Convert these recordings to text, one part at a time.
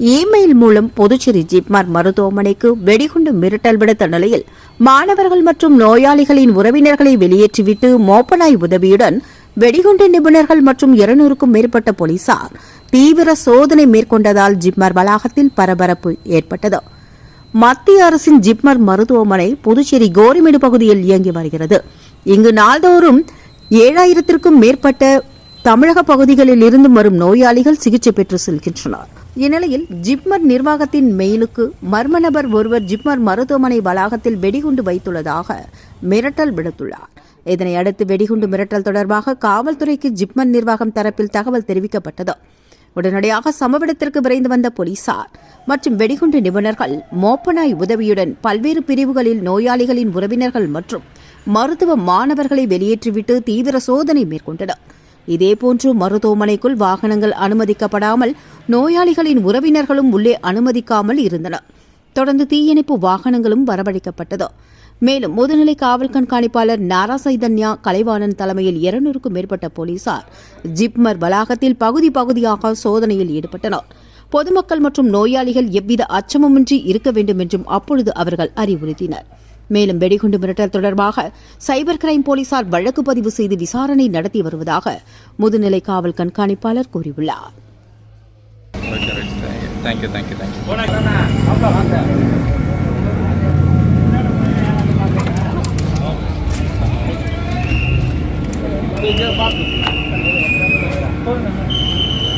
Email மூலம் புதுச்சேரி ஜிப்மர் மருத்துவமனைக்கு வெடிகுண்டு மிரட்டல் விடுத்த நிலையில் மாணவர்கள் மற்றும் நோயாளிகளின் உறவினர்களை வெளியேற்றிவிட்டு மோப்பனாய் உதவியுடன் வெடிகுண்டு நிபுணர்கள் மற்றும் இருநூறுக்கும் மேற்பட்ட போலீசார் தீவிர சோதனை மேற்கொண்டதால் ஜிப்மர் வளாகத்தில் பரபரப்பு ஏற்பட்டது. மத்திய அரசின் ஜிப்மர் மருத்துவமனை புதுச்சேரி கோரிமேடு பகுதியில் இயங்கி வருகிறது. இங்கு நாள்தோறும் ஏழாயிரத்திற்கும் மேற்பட்ட தமிழக பகுதிகளில் இருந்து வரும் நோயாளிகள் சிகிச்சை பெற்று செல்கின்றனர். இந்நிலையில் ஜிப்மர் நிர்வாகத்தின் மெயிலுக்கு மர்ம நபர் ஒருவர் ஜிப்மர் மருத்துவமனை வளாகத்தில் வெடிகுண்டு வைத்துள்ளதாக மிரட்டல் விடுத்துள்ளார். இதனை அடுத்து வெடிகுண்டு மிரட்டல் தொடர்பாக காவல்துறைக்கு ஜிப்மர் நிர்வாகம் தரப்பில் தகவல் தெரிவிக்கப்பட்டது. உடனடியாக சமவிடத்திற்கு விரைந்து வந்த போலீசார் மற்றும் வெடிகுண்டு நிபுணர்கள் மோப்பனாய் உதவியுடன் பல்வேறு பிரிவுகளில் நோயாளிகளின் உறவினர்கள் மற்றும் மருத்துவ மாணவர்களை வெளியேற்றிவிட்டு தீவிர சோதனை மேற்கொண்டனர். இதேபோன்று மருத்துவமனைக்குள் வாகனங்கள் அனுமதிக்கப்படாமல் நோயாளிகளின் உறவினர்களும் உள்ளே அனுமதிக்காமல் இருந்தனர். தொடர்ந்து தீயணைப்பு வாகனங்களும் வரவழைக்கப்பட்டது. மேலும் முதுநிலை காவல் கண்காணிப்பாளர் நாரா சைதன்யா கலைவாணன் தலைமையில் இருநூறுக்கும் மேற்பட்ட போலீசார் ஜிப்மர் வளாகத்தில் பகுதி பகுதியாக சோதனையில் ஈடுபட்டனர். பொதுமக்கள் மற்றும் நோயாளிகள் எவ்வித அச்சமுமின்றி இருக்க வேண்டும் என்றும் அப்பொழுது அவர்கள் அறிவுறுத்தினர். மேலும் வெடிகுண்டு மிரட்டல் தொடர்பாக சைபர் கிரைம் போலீசார் வழக்கு பதிவு செய்து விசாரணை நடத்தி வருவதாக முதுநிலை காவல் கண்காணிப்பாளர் கூறியுள்ளார். தேங்க்யூ தேங்க்யூ தேங்க்யூ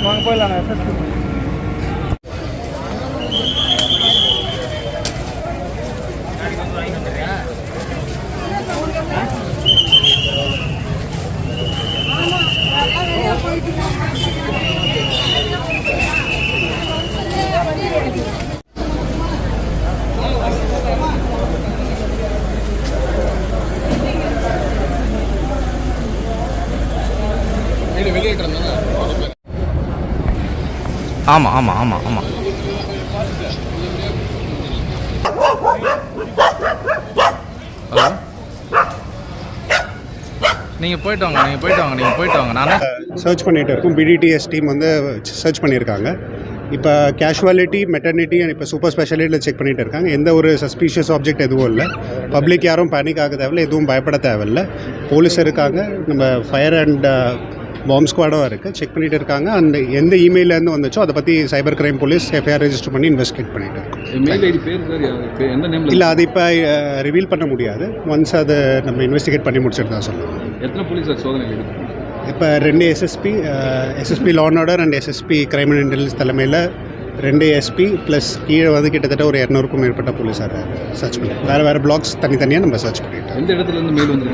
வாங்க போயிடலாம் எஸ்எஸ்பி ஆமாம் ஆமாம் ஆமாம் ஆமாம் ஹலோ? நீங்கள் போயிட்டு வாங்க நீங்கள் போயிட்டு வாங்க நீங்கள் போயிட்டு வாங்க. நானே சர்ச் பண்ணிகிட்டு இருக்கோம். பிடிடிஎஸ் டீம் வந்து சர்ச் பண்ணியிருக்காங்க. இப்போ கேஷுவாலிட்டி மெட்டர்னிட்டி இப்போ சூப்பர் ஸ்பெஷாலிட்டியில் செக் பண்ணிட்டு இருக்காங்க. எந்த ஒரு சஸ்பீஷியஸ் ஆப்ஜெக்ட் எதுவும் இல்லை. பப்ளிக் யாரும் பேனிக் ஆக தேவையில்ல. எதுவும் பயப்பட தேவையில்ல. போலீஸ் இருக்காங்க. நம்ம ஃபயர் அண்ட் பாம்ப் ஸ்குவாடும் இருக்குது செக் பண்ணிட்டு இருக்காங்க. அந்த எந்த இமெயிலேருந்து வந்துச்சோ அதை பற்றி cyber crime police FIR register பண்ணி இன்வெஸ்டிகேட் பண்ணிட்டு இருக்கோம். இல்லை அது இப்போ ரிவீல் பண்ண முடியாது. ஒன்ஸ் அதை நம்ம இன்வெஸ்டிகேட் பண்ணி முடிச்சுட்டு தான் சொல்லுவோம் எத்தனை போலீஸ் சோதனை இப்போ ரெண்டு SSP SSP law and order and SSP crime and intelligence தலைமையில் ரெண்டு எஸ்பி ப்ளஸ் கீழே வந்து கிட்டத்தட்ட ஒரு இரநூறுக்கும் மேற்பட்ட போலீஸார் சர்ச் பண்ணி வேறு வேறு பிளாக்ஸ் தனித்தனியாக நம்ம சர்ச் பண்ணிட்டோம். எந்த இடத்துல இருந்து மெயில் வந்து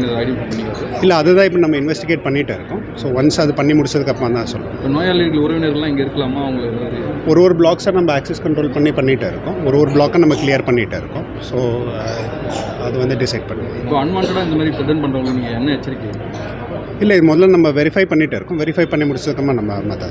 இல்லை அதுதான் இப்போ நம்ம இன்வெஸ்டிகேட் பண்ணிட்டு இருக்கோம். ஸோ ஒன்ஸ் அது பண்ணி முடிச்சதுக்கப்புறம் தான் சொல்லுவோம் நோயாளிகள் உறவினர்கள்லாம் இங்கே இருக்கலாமா? அவங்க ஏதாவது ஒரு ஒரு பிளாக்ஸை நம்ம ஆக்சஸ் கண்ட்ரோல் பண்ணி பண்ணிகிட்டு இருக்கோம். ஒரு ஒரு பிளாக்கை நம்ம கிளியர் பண்ணிகிட்டு இருக்கோம். ஸோ அது வந்து டிசைட் பண்ணுவோம். இப்போ அன்வான்டாக இந்த மாதிரி ப்ரெசென்ட் பண்ணுறவங்க நீங்கள் என்ன எச்சரிக்கை? இல்லை இது முதல்ல நம்ம வெரிஃபை பண்ணிகிட்டு இருக்கோம். வெரிஃபை பண்ணி முடிச்சதுக்கப்புறமா நம்ம மற்ற